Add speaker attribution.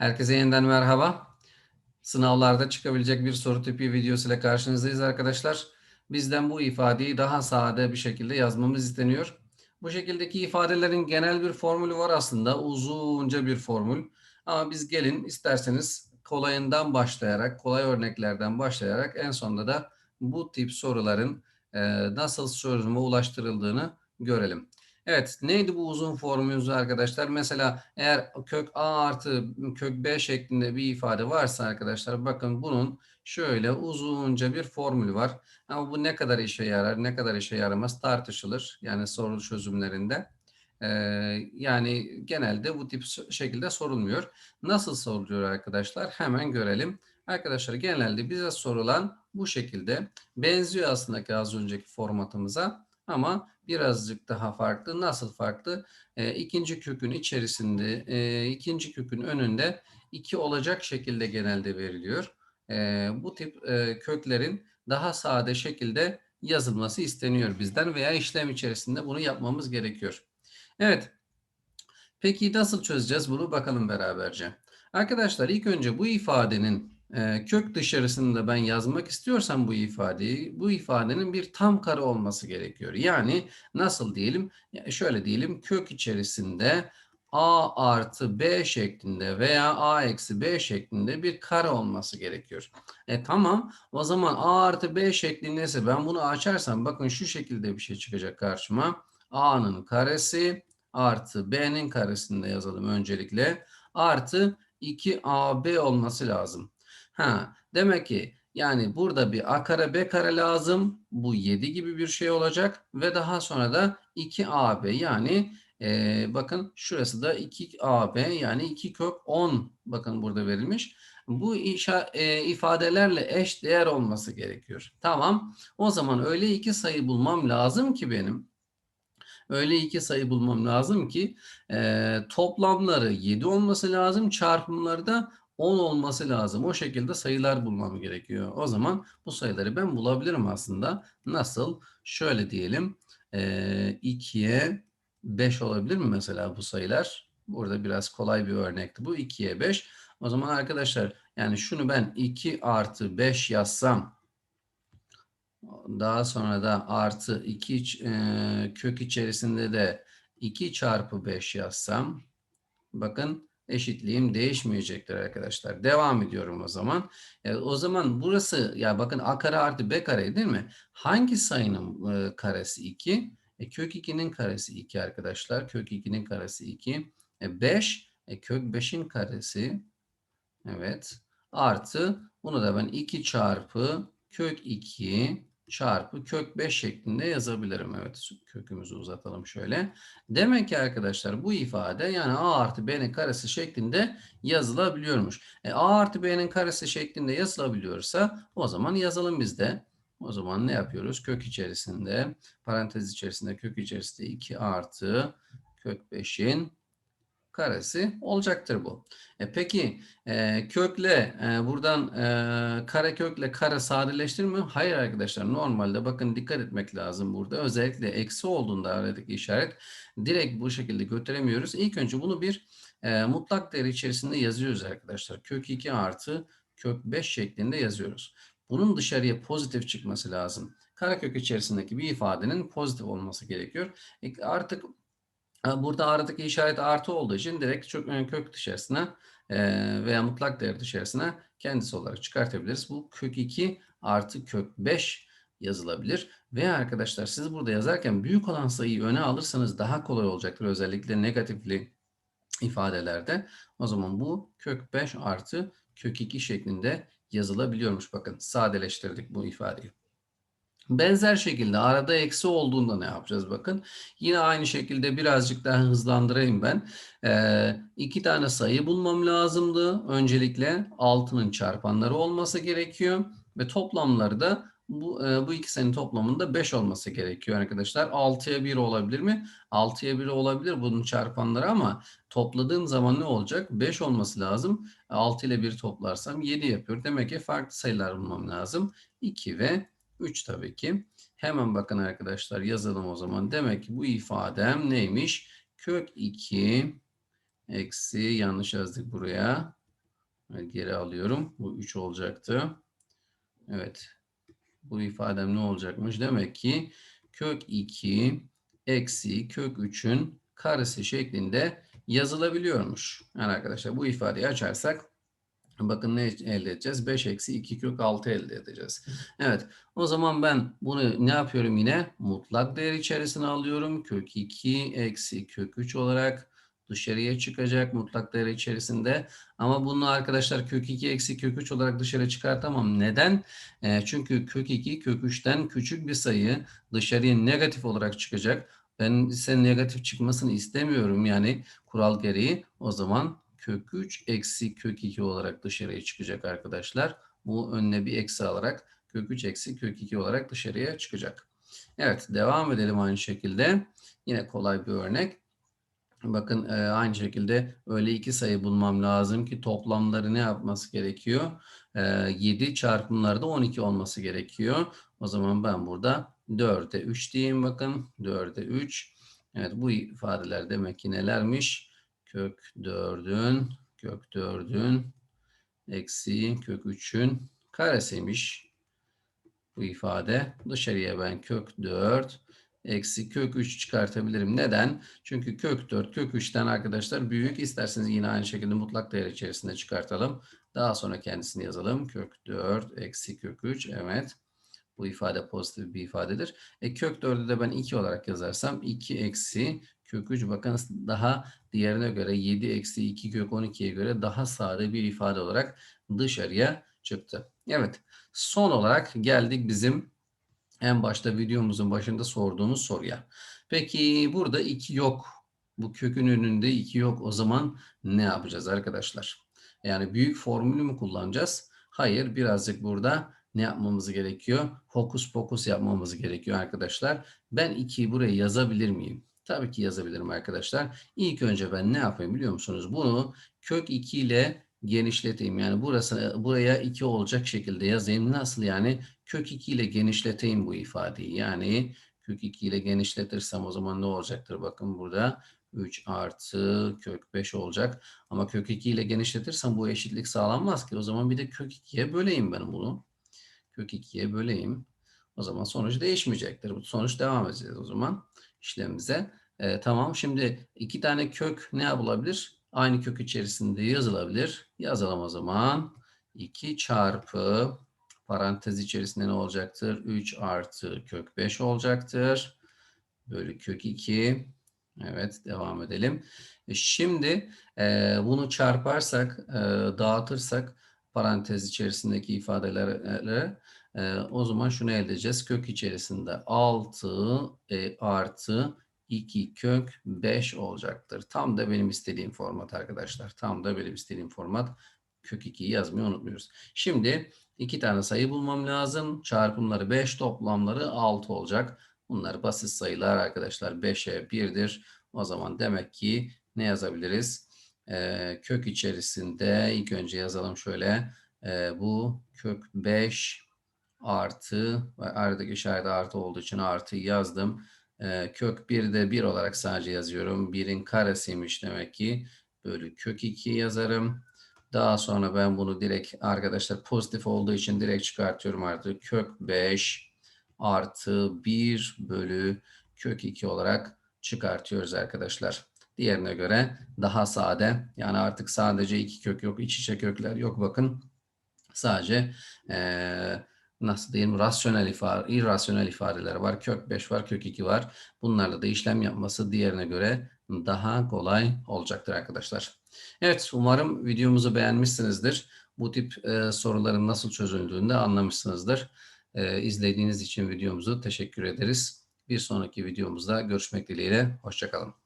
Speaker 1: Herkese yeniden merhaba. Sınavlarda çıkabilecek bir soru tipi videosuyla karşınızdayız arkadaşlar. Bizden bu ifadeyi daha sade bir şekilde yazmamız isteniyor. Bu şekildeki ifadelerin genel bir formülü var aslında. Uzunca bir formül. Ama biz gelin isterseniz kolayından başlayarak, kolay örneklerden başlayarak en sonunda da bu tip soruların e, nasıl çözüme ulaştırıldığını görelim. Evet neydi bu uzun formülümüz arkadaşlar? Mesela eğer kök a artı kök b şeklinde bir ifade varsa arkadaşlar bakın bunun şöyle uzunca bir formülü var. Ama bu ne kadar işe yarar ne kadar işe yaramaz tartışılır. Yani soru çözümlerinde. Ee, yani genelde bu tip şekilde sorulmuyor. Nasıl soruluyor arkadaşlar? Hemen görelim. Arkadaşlar genelde bize sorulan bu şekilde benziyor aslında az önceki formatımıza ama birazcık daha farklı. Nasıl farklı? E, ikinci kökün içerisinde, e, ikinci kökün önünde iki olacak şekilde genelde veriliyor. E, bu tip e, köklerin daha sade şekilde yazılması isteniyor bizden veya işlem içerisinde bunu yapmamız gerekiyor. Evet. Peki nasıl çözeceğiz bunu bakalım beraberce. Arkadaşlar ilk önce bu ifadenin kök dışarısında ben yazmak istiyorsam bu ifadeyi, bu ifadenin bir tam kare olması gerekiyor. Yani nasıl diyelim? Şöyle diyelim kök içerisinde a artı b şeklinde veya a eksi b şeklinde bir kare olması gerekiyor. E tamam o zaman a artı b şeklindeyse ben bunu açarsam bakın şu şekilde bir şey çıkacak karşıma. a'nın karesi artı b'nin karesinde yazalım öncelikle artı 2ab olması lazım. Ha, demek ki yani burada bir a kare b kare lazım. Bu 7 gibi bir şey olacak ve daha sonra da 2ab yani e, bakın şurası da 2ab yani 2 kök 10 bakın burada verilmiş. Bu işa, e, ifadelerle eş değer olması gerekiyor. Tamam. O zaman öyle iki sayı bulmam lazım ki benim öyle iki sayı bulmam lazım ki e, toplamları 7 olması lazım. Çarpımları da 10 olması lazım. O şekilde sayılar bulmam gerekiyor. O zaman bu sayıları ben bulabilirim aslında. Nasıl? Şöyle diyelim. E, 2'ye 5 olabilir mi mesela bu sayılar? Burada biraz kolay bir örnekti bu. 2'ye 5. O zaman arkadaşlar yani şunu ben 2 artı 5 yazsam daha sonra da artı 2 e, kök içerisinde de 2 çarpı 5 yazsam bakın eşitliğim değişmeyecektir arkadaşlar. Devam ediyorum o zaman. E, o zaman burası ya bakın a kare artı b kare değil mi? Hangi sayının e, karesi 2? E, kök 2'nin karesi 2 arkadaşlar. Kök 2'nin karesi 2. E, 5 e, kök 5'in karesi evet artı bunu da ben 2 çarpı kök 2 çarpı kök 5 şeklinde yazabilirim. Evet kökümüzü uzatalım şöyle. Demek ki arkadaşlar bu ifade yani a artı b'nin karesi şeklinde yazılabiliyormuş. E, a artı b'nin karesi şeklinde yazılabiliyorsa o zaman yazalım biz de. O zaman ne yapıyoruz? Kök içerisinde parantez içerisinde kök içerisinde 2 artı kök 5'in karesi olacaktır bu. E peki e, kökle e, buradan e, kare kökle kare sadeleştirir mi? Hayır arkadaşlar normalde bakın dikkat etmek lazım burada. Özellikle eksi olduğunda aradaki işaret direkt bu şekilde götüremiyoruz. İlk önce bunu bir e, mutlak değer içerisinde yazıyoruz arkadaşlar. Kök 2 artı kök 5 şeklinde yazıyoruz. Bunun dışarıya pozitif çıkması lazım. Karekök içerisindeki bir ifadenin pozitif olması gerekiyor. E, artık Burada aradaki işaret artı olduğu için direkt çok e, kök dışarısına e, veya mutlak değer dışarısına kendisi olarak çıkartabiliriz. Bu kök 2 artı kök 5 yazılabilir. Ve arkadaşlar siz burada yazarken büyük olan sayıyı öne alırsanız daha kolay olacaktır. Özellikle negatifli ifadelerde. O zaman bu kök 5 artı kök 2 şeklinde yazılabiliyormuş. Bakın sadeleştirdik bu ifadeyi. Benzer şekilde arada eksi olduğunda ne yapacağız bakın. Yine aynı şekilde birazcık daha hızlandırayım ben. Ee, iki tane sayı bulmam lazımdı. Öncelikle 6'nın çarpanları olması gerekiyor. Ve toplamları da bu, e, bu ikisinin toplamında 5 olması gerekiyor arkadaşlar. 6'ya 1 olabilir mi? 6'ya 1 olabilir bunun çarpanları ama topladığım zaman ne olacak? 5 olması lazım. 6 ile 1 toplarsam 7 yapıyor. Demek ki farklı sayılar bulmam lazım. 2 ve 3 tabii ki. Hemen bakın arkadaşlar yazalım o zaman. Demek ki bu ifadem neymiş? Kök 2 eksi yanlış yazdık buraya. Evet, geri alıyorum. Bu 3 olacaktı. Evet. Bu ifadem ne olacakmış? Demek ki kök 2 eksi kök 3'ün karesi şeklinde yazılabiliyormuş. Yani arkadaşlar bu ifadeyi açarsak bakın ne elde edeceğiz? 5 eksi 2 kök 6 elde edeceğiz. Evet. O zaman ben bunu ne yapıyorum yine? Mutlak değer içerisine alıyorum. Kök 2 eksi kök 3 olarak dışarıya çıkacak mutlak değer içerisinde. Ama bunu arkadaşlar kök 2 eksi kök 3 olarak dışarı çıkartamam. Neden? E, çünkü kök 2 kök 3'ten küçük bir sayı dışarıya negatif olarak çıkacak. Ben ise negatif çıkmasını istemiyorum yani kural gereği. O zaman kök 3 eksi kök 2 olarak dışarıya çıkacak arkadaşlar. Bu önüne bir eksi alarak kök 3 eksi kök 2 olarak dışarıya çıkacak. Evet devam edelim aynı şekilde. Yine kolay bir örnek. Bakın e, aynı şekilde öyle iki sayı bulmam lazım ki toplamları ne yapması gerekiyor? E, 7 çarpımları da 12 olması gerekiyor. O zaman ben burada 4'e 3 diyeyim bakın. 4'e 3. Evet bu ifadeler demek ki nelermiş? Kök 4'ün, kök 4'ün eksi kök 3'ün karesiymiş. Bu ifade dışarıya ben kök 4 eksi kök 3 çıkartabilirim. Neden? Çünkü kök 4 kök 3'ten arkadaşlar büyük. İsterseniz yine aynı şekilde mutlak değer içerisinde çıkartalım. Daha sonra kendisini yazalım. Kök 4 eksi kök 3. Evet. Bu ifade pozitif bir ifadedir. E, kök 4'ü de ben 2 olarak yazarsam 2 eksi kök 3 bakın daha diğerine göre 7 eksi 2 kök 12'ye göre daha sade bir ifade olarak dışarıya çıktı. Evet. Son olarak geldik bizim en başta videomuzun başında sorduğumuz soruya. Peki burada 2 yok. Bu kökün önünde 2 yok. O zaman ne yapacağız arkadaşlar? Yani büyük formülü mü kullanacağız? Hayır birazcık burada ne yapmamız gerekiyor? Hokus pokus yapmamız gerekiyor arkadaşlar. Ben 2'yi buraya yazabilir miyim? Tabii ki yazabilirim arkadaşlar. İlk önce ben ne yapayım biliyor musunuz? Bunu kök 2 ile genişleteyim. Yani burası buraya 2 olacak şekilde yazayım. Nasıl yani? Kök 2 ile genişleteyim bu ifadeyi. Yani kök 2 ile genişletirsem o zaman ne olacaktır? Bakın burada 3 artı kök 5 olacak. Ama kök 2 ile genişletirsem bu eşitlik sağlanmaz ki. O zaman bir de kök 2'ye böleyim ben bunu. Kök 2'ye böleyim. O zaman sonuç değişmeyecektir. Bu sonuç devam edeceğiz o zaman işlemimize. Ee, tamam şimdi iki tane kök ne yapılabilir? Aynı kök içerisinde yazılabilir. Yazalım o zaman. 2 çarpı parantez içerisinde ne olacaktır? 3 artı kök 5 olacaktır. Bölü kök 2. Evet devam edelim. E şimdi e, bunu çarparsak, e, dağıtırsak parantez içerisindeki ifadeleri e, o zaman şunu elde edeceğiz. Kök içerisinde 6 e, artı 2 kök 5 olacaktır. Tam da benim istediğim format arkadaşlar. Tam da benim istediğim format. Kök 2'yi yazmayı unutmuyoruz. Şimdi iki tane sayı bulmam lazım. Çarpımları 5, toplamları 6 olacak. Bunlar basit sayılar arkadaşlar. 5'e 1'dir. O zaman demek ki ne yazabiliriz? Ee, kök içerisinde ilk önce yazalım şöyle. Ee, bu kök 5 artı aradaki işaret artı olduğu için artı yazdım. Ee, kök 1 de 1 olarak sadece yazıyorum. 1'in karesiymiş demek ki. Bölü kök 2 yazarım. Daha sonra ben bunu direkt arkadaşlar pozitif olduğu için direkt çıkartıyorum artık. Kök 5 artı 1 bölü kök 2 olarak çıkartıyoruz arkadaşlar. Diğerine göre daha sade. Yani artık sadece iki kök yok. iç içe kökler yok. Bakın sadece ee, nasıl diyeyim rasyonel ifade, irrasyonel ifadeler var. Kök 5 var, kök 2 var. Bunlarla da işlem yapması diğerine göre daha kolay olacaktır arkadaşlar. Evet umarım videomuzu beğenmişsinizdir. Bu tip e, soruların nasıl çözüldüğünü de anlamışsınızdır. E, izlediğiniz için videomuzu teşekkür ederiz. Bir sonraki videomuzda görüşmek dileğiyle. Hoşçakalın.